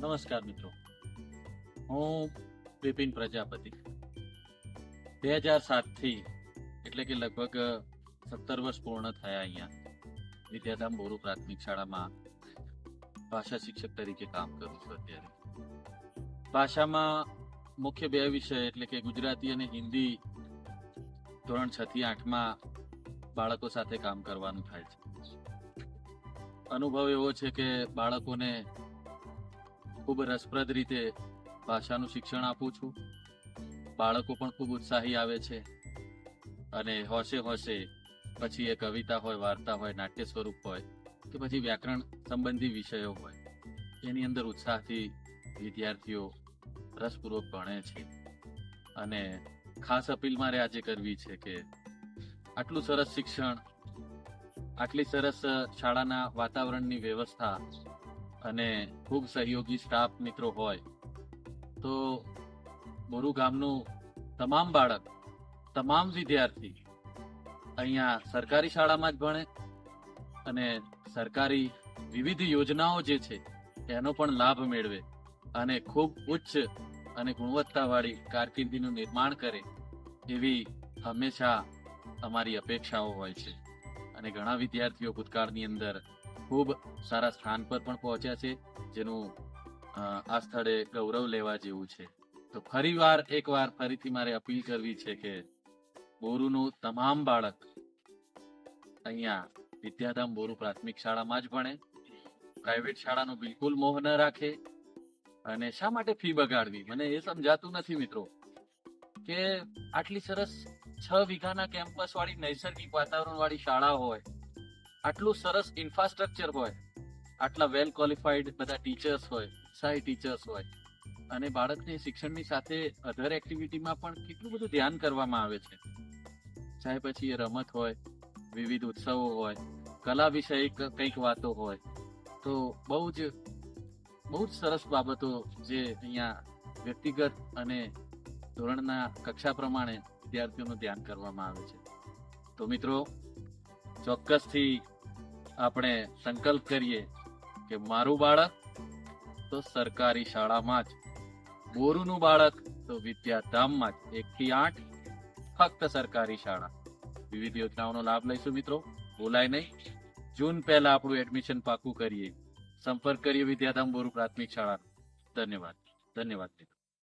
નમસ્કાર મિત્રો. હું બિપિન પ્રજાપતિ. બે હજાર સાતથી એટલે કે લગભગ સત્તર વર્ષ પૂર્ણ થયા અહીંયા. વિદ્યાધામ બોરુ પ્રાથમિક શાળામાં ભાષા શિક્ષક તરીકે કામ કરું છું અત્યારે. ભાષામાં મુખ્ય બે વિષય એટલે કે ગુજરાતી અને હિન્દી ધોરણ છ થી આઠમાં બાળકો સાથે કામ કરવાનું થાય છે. અનુભવ એવો છે કે બાળકોને ખૂબ રસપ્રદ રીતે ભાષાનું શિક્ષણ આપું છું. બાળકો પણ ખૂબ ઉત્સાહી આવે છે. અને હોશે હોશે પછી એ કવિતા હોય, વાર્તા હોય, નાટ્ય સ્વરૂપ હોય કે પછી વ્યાકરણ સંબંધી વિષયો હોય, એની અંદર ઉત્સાહથી વિદ્યાર્થીઓ રસપૂર્વક ભણે છે. અને ખાસ અપીલ મારે આજે કરવી છે કે આટલું સરસ શિક્ષણ, આટલી સરસ શાળાના વાતાવરણની વ્યવસ્થા અને ખૂબ સહયોગી સ્ટાફ મિત્રો હોય. તો બોરુ ગામનું તમામ બાળક, તમામ વિદ્યાર્થી અહીંયા સરકારી શાળામાં જ ભણે અને સરકારી વિવિધ યોજનાઓ જે છે, એનો પણ લાભ મેળવે અને ખૂબ ઉચ્ચ અને ગુણવત્તાવાળી કારકિર્દીનું નિર્માણ કરે એવી હંમેશા અમારી અપેક્ષાઓ હોય છે. અને ઘણા વિદ્યાર્થીઓ ભૂતકાળની અંદર ખૂબ સારા સ્થાન પર પણ પહોંચ્યા છે, જેનું આ સ્થળે ગૌરવ લેવા જેવું છે. તો ફરી વાર એકવાર ફરીથી મારે અપીલ કરવી છે કે બોરુનું તમામ બાળક અહીંયા વિદ્યાધામ બોરુ પ્રાથમિક શાળામાં જ ભણે, પ્રાઇવેટ શાળાનો બિલકુલ મોહ ન રાખે અને શા માટે ફી બગાડવી? મને એ સમજાતું નથી મિત્રો કે આટલી સરસ છ વીઘાના કેમ્પસ વાળી નૈસર્ગિક વાતાવરણ વાળી શાળા હોય આટલું સરસ ઇન્ફ્રાસ્ટ્રક્ચર હોય, આટલા વેલ ક્વોલિફાઈડ બધા ટીચર્સ હોય સાઈ ટીચર્સ હોય, અને બાળકને શિક્ષણની સાથે અધર એક્ટિવિટીમાં પણ કેટલું બધું ધ્યાન કરવામાં આવે છે. ચાહે પછી એ રમત હોય, વિવિધ ઉત્સવો હોય, કલા વિષયક કંઈક વાતો હોય, તો બહુ જ બહુ જ સરસ બાબતો જે અહીંયા વ્યક્તિગત અને ધોરણના કક્ષા પ્રમાણે વિદ્યાર્થીઓનું ધ્યાન કરવામાં આવે છે. તો મિત્રો ચોક્કસથી આપણે સંકલ્પ કરીએ કે મારું બાળક તો સરકારી શાળામાં જ, બોરુનું બાળક તો વિદ્યાધામમાં જ એક થી આઠ ફક્ત સરકારી શાળા. વિવિધ યોજનાઓનો લાભ લઈશું મિત્રો ભૂલાય નહીં. જૂન પહેલા આપણું એડમિશન પાકું કરીએ. સંપર્ક કરીએ વિદ્યાધામ બોરુ પ્રાથમિક શાળા ધન્યવાદ. ધન્યવાદ